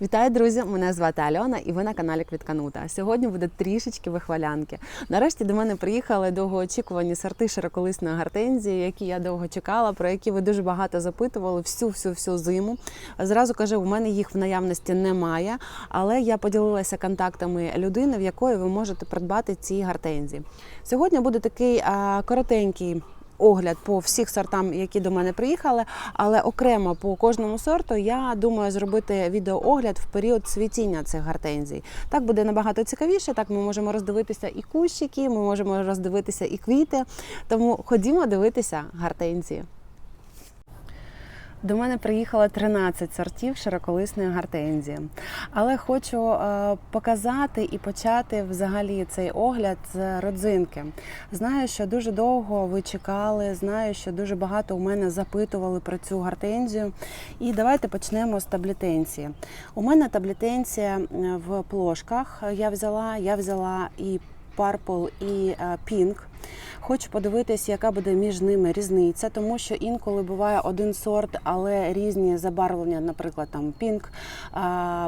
Вітаю, друзі! Мене звати Альона, і ви на каналі Квітканута. Сьогодні буде трішечки вихвалянки. Нарешті до мене приїхали довгоочікувані сорти широколисної гортензії, які я довго чекала, про які ви дуже багато запитували всю всю всю зиму. Зразу кажу, у мене їх в наявності немає, але я поділилася контактами людини, в якої ви можете придбати ці гортензії. Сьогодні буде такий коротенький. Огляд по всіх сортам, які до мене приїхали, але окремо по кожному сорту я думаю зробити відеоогляд в період цвітіння цих гортензій. Так буде набагато цікавіше. Так ми можемо роздивитися і кущики, ми можемо роздивитися і квіти. Тому ходімо дивитися гортензії. До мене приїхало 13 сортів широколисної гортензії. Але хочу е, показати і почати взагалі цей огляд з родзинки. Знаю, що дуже довго ви чекали, знаю, що дуже багато у мене запитували про цю гортензію. І давайте почнемо з таблетенції. У мене таблетенція е, в плошках. Я взяла, я взяла і Purple і Pink. Хочу подивитися, яка буде між ними різниця, тому що інколи буває один сорт, але різні забарвлення, наприклад, там Pink,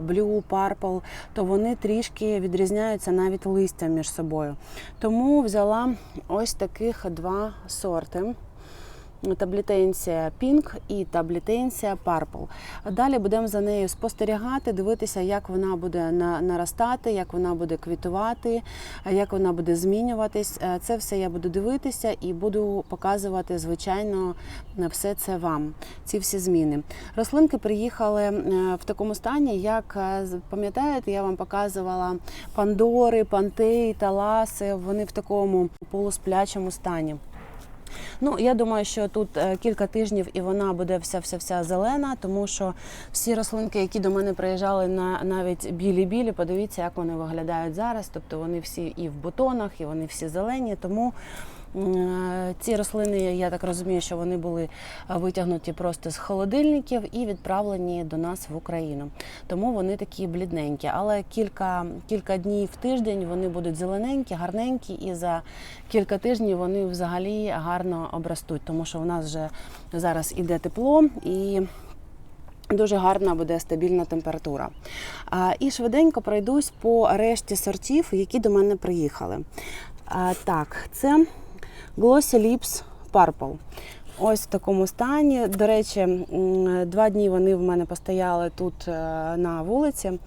Blue, Purple, то вони трішки відрізняються навіть листя між собою. Тому взяла ось таких два сорти. Таблетенція Pink і таблетенція Purple. Далі будемо за нею спостерігати, дивитися, як вона буде наростати, як вона буде квітувати, як вона буде змінюватись. Це все я буду дивитися і буду показувати, звичайно, все це вам. Ці всі зміни. Рослинки приїхали в такому стані, як пам'ятаєте, я вам показувала пандори, пантеї, таласи. Вони в такому полусплячому стані. Ну, я думаю, що тут кілька тижнів і вона буде вся вся вся зелена, тому що всі рослинки, які до мене приїжджали на навіть білі-білі, подивіться, як вони виглядають зараз. Тобто вони всі і в бутонах, і вони всі зелені. Тому ці рослини, я так розумію, що вони були витягнуті просто з холодильників і відправлені до нас в Україну. Тому вони такі блідненькі. Але кілька кілька днів в тиждень вони будуть зелененькі, гарненькі, і за кілька тижнів вони взагалі гарно обростуть, тому що в нас вже зараз іде тепло і. Дуже гарна буде стабільна температура. І швиденько пройдусь по решті сортів, які до мене приїхали. Так, це Glossy Lips Purple. Ось в такому стані. До речі, два дні вони в мене постояли тут на вулиці.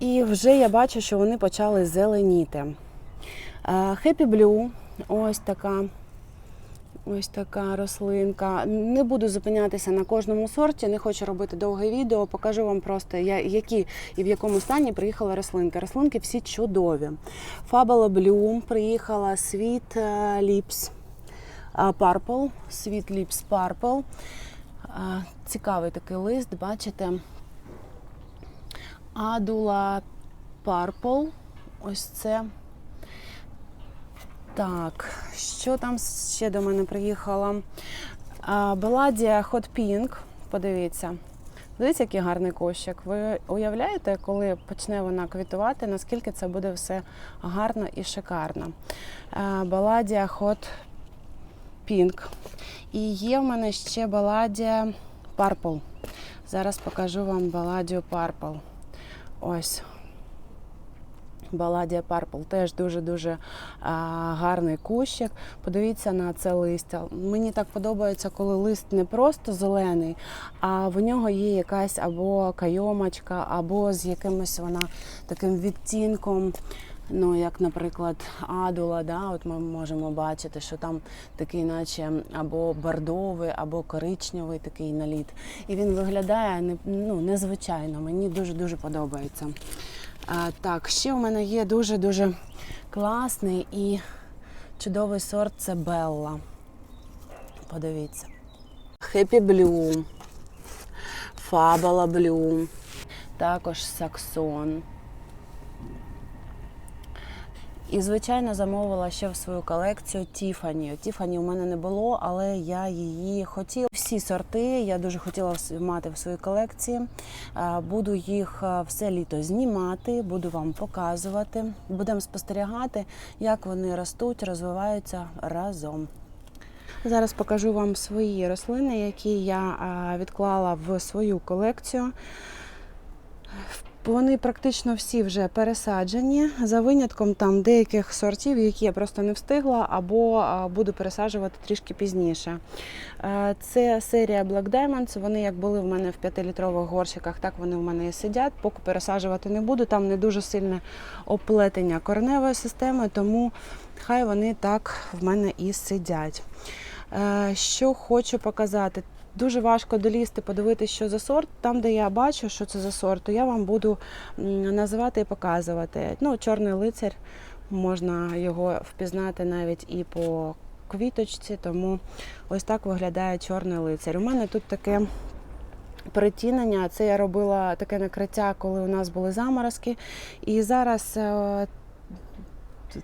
І вже я бачу, що вони почали зеленіти. Happy Blue, ось така. Ось така рослинка. Не буду зупинятися на кожному сорті, не хочу робити довге відео. Покажу вам просто, які і в якому стані приїхали рослинки. Рослинки всі чудові. Fabula Bloom приїхала Sweet Lips Purple. Sweet Lips Purple. Цікавий такий лист, бачите? Adula Purple. Ось це. Так, що там ще до мене приїхало? Баладія Hot Pink. Подивіться. Дивіться, який гарний кощик. Ви уявляєте, коли почне вона квітувати, наскільки це буде все гарно і шикарно. Баладія Hot Pink. І є в мене ще баладія Purple. Зараз покажу вам баладію Purple. Ось. Баладія Purple теж дуже-дуже гарний кущик. Подивіться на це листя. Мені так подобається, коли лист не просто зелений, а в нього є якась або кайомочка, або з якимось вона таким відтінком. Ну, як, наприклад, адула, да, от ми можемо бачити, що там такий, наче або бордовий, або коричневий такий наліт. І він виглядає ну, незвичайно. Мені дуже-дуже подобається. Так, ще у мене є дуже-дуже класний і чудовий сорт це Белла. Подивіться. Хеппі Блю, Фабала Блю, також Саксон. І, звичайно, замовила ще в свою колекцію Тіфані. Тіфані у мене не було, але я її хотіла. Всі сорти я дуже хотіла мати в своїй колекції. Буду їх все літо знімати, буду вам показувати. Будемо спостерігати, як вони ростуть, розвиваються разом. Зараз покажу вам свої рослини, які я відклала в свою колекцію. Вони практично всі вже пересаджені, за винятком там деяких сортів, які я просто не встигла, або буду пересаджувати трішки пізніше. Е, Це серія Black Diamonds. Вони як були в мене в 5-літрових горщиках, так вони в мене і сидять. Поки пересаджувати не буду. Там не дуже сильне оплетення кореневої системи, тому хай вони так в мене і сидять. Е, Що хочу показати. Дуже важко долізти, подивитися, що за сорт. Там, де я бачу, що це за сорт, то я вам буду називати і показувати. Ну, чорний лицар, можна його впізнати навіть і по квіточці, тому ось так виглядає чорний лицар. У мене тут таке перетінення. Це я робила таке накриття, коли у нас були заморозки. І зараз е,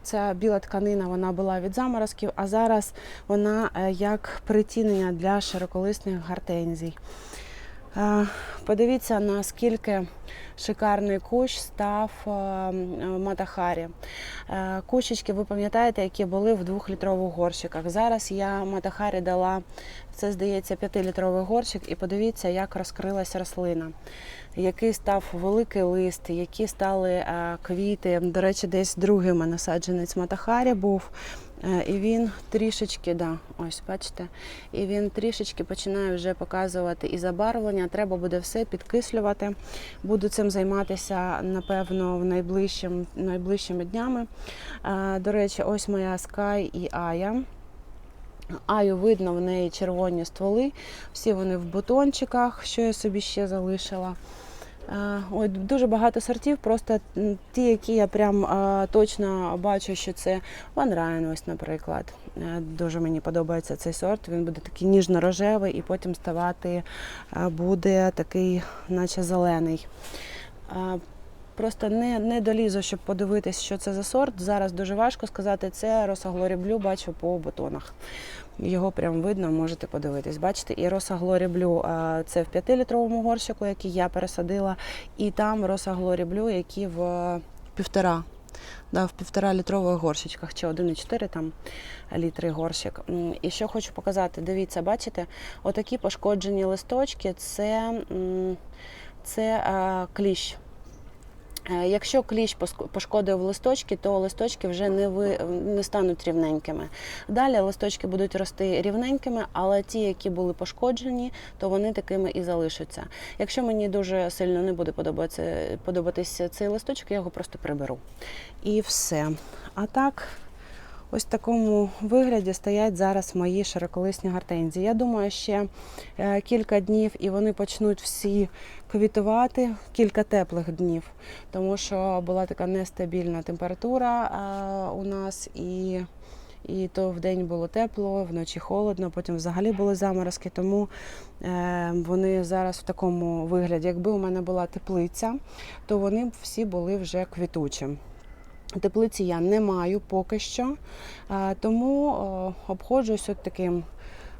ця біла тканина вона була від заморозків, а зараз вона е, як притінення для широколисних гортензій. Подивіться, наскільки шикарний кущ став Матахарі. Кущички, ви пам'ятаєте, які були в двохлітрових горщиках. Зараз я Матахарі дала, це здається, п'ятилітровий горщик, і подивіться, як розкрилася рослина. Який став великий лист, які стали квіти. До речі, десь другий мене саджанець Матахарі був. Е, І він трішечки, да, ось бачите, і він трішечки починає вже показувати і забарвлення. Треба буде все підкислювати. Буду цим займатися, напевно, в найближчим, найближчими днями. Е, До речі, ось моя Sky і Ая. Аю видно, в неї червоні стволи, всі вони в бутончиках, що я собі ще залишила. Е, Ой, дуже багато сортів, просто ті, які я прям е, точно бачу, що це Ван Райан, ось, наприклад. Е, Дуже мені подобається цей сорт. Він буде такий ніжно-рожевий і потім ставати буде такий, наче зелений. Просто не, не долізу, щоб подивитись, що це за сорт. Зараз дуже важко сказати. Це Роса Глорі Блю, бачу по бутонах. Його прям видно, можете подивитись. Бачите, і Роса Глорі Блю це в 5-літровому горщику, який я пересадила, і там Роса Глорі Блю, які в е, півтора. Да, в півтора літрових горщичках, чи 1,4 там літри горщик. І що хочу показати, дивіться, бачите, отакі пошкоджені листочки це, це е, кліщ. Е, Якщо кліщ пошкодив листочки, то листочки вже не, ви, не стануть рівненькими. Далі листочки будуть рости рівненькими, але ті, які були пошкоджені, то вони такими і залишаться. Якщо мені дуже сильно не буде подобатися, подобатися цей листочок, я його просто приберу. І все. А так. Ось в такому вигляді стоять зараз мої широколисні гортензії. Я думаю, ще е, кілька днів і вони почнуть всі квітувати, кілька теплих днів, тому що була така нестабільна температура е, у нас і. І то в день було тепло, вночі холодно, потім взагалі були заморозки, тому е, вони зараз в такому вигляді. Якби у мене була теплиця, то вони б всі були вже квітучі. Теплиці я не маю поки що, е, тому е, обходжусь от таким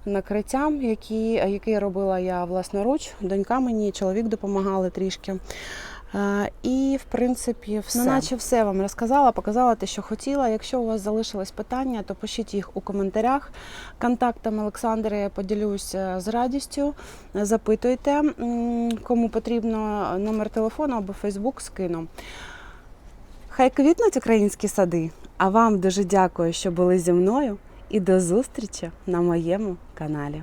накриттям, які, який робила я власноруч. Донька мені, чоловік допомагали трішки. Е, І, в принципі, все. Ну, наче все вам розказала, показала те, що хотіла. Якщо у вас залишились питання, то пишіть їх у коментарях. Контактом Олександра я поділюся з радістю. Запитуйте, кому потрібно номер телефону або Фейсбук скину. Хай квітнуть українські сади. А вам дуже дякую, що були зі мною. І до зустрічі на моєму каналі.